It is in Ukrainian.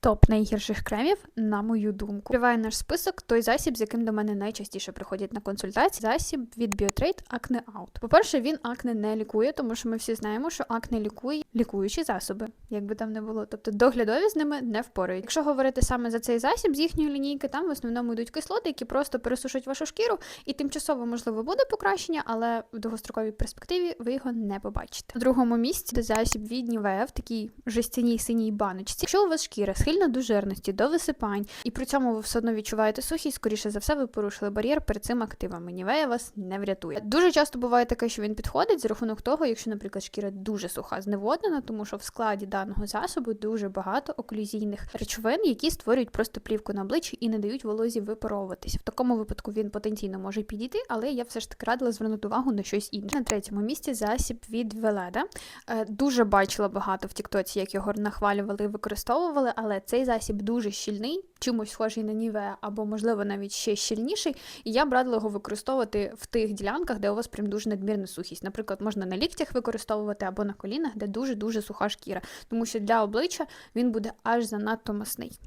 Топ найгірших кремів, на мою думку. Триває наш список той засіб, з яким до мене найчастіше приходять на консультації. Засіб від Biotrade Acne Out. По-перше, він акне не лікує, тому що ми всі знаємо, що акне лікує лікуючі засоби, як би там не було. Тобто доглядові з ними не впорають. Якщо говорити саме за цей засіб з їхньої лінійки, там в основному йдуть кислоти, які просто пересушать вашу шкіру, і тимчасово можливо буде покращення, але в довгостроковій перспективі ви його не побачите. На другому місці засіб від в такій жестяній синій баночці. Якщо у вас шкіра схильна до жирності, до висипань, і при цьому ви все одно відчуваєте сухість, скоріше за все, ви порушили бар'єр перед цим активами. Нівея вас не врятує. Дуже часто буває таке, що він підходить за рахунок того, якщо, наприклад, шкіра дуже суха, зневоднена, тому що в складі даного засобу дуже багато оклюзійних речовин, які створюють просто плівку на обличчі і не дають волозі випаровуватися. В такому випадку він потенційно може підійти, але я все ж таки радила звернути увагу на щось інше. На третьому місці засіб від Веледа. Е, Дуже бачила багато в Тіктоці, як його нахвалювали і використовували, але цей засіб дуже щільний, чимось схожий на ніве, або, можливо, навіть ще щільніший. І я б радила його використовувати в тих ділянках, де у вас прям дуже надмірна сухість. Наприклад, можна на ліктях використовувати або на колінах, де дуже дуже суха шкіра, тому що для обличчя він буде аж занадто масний.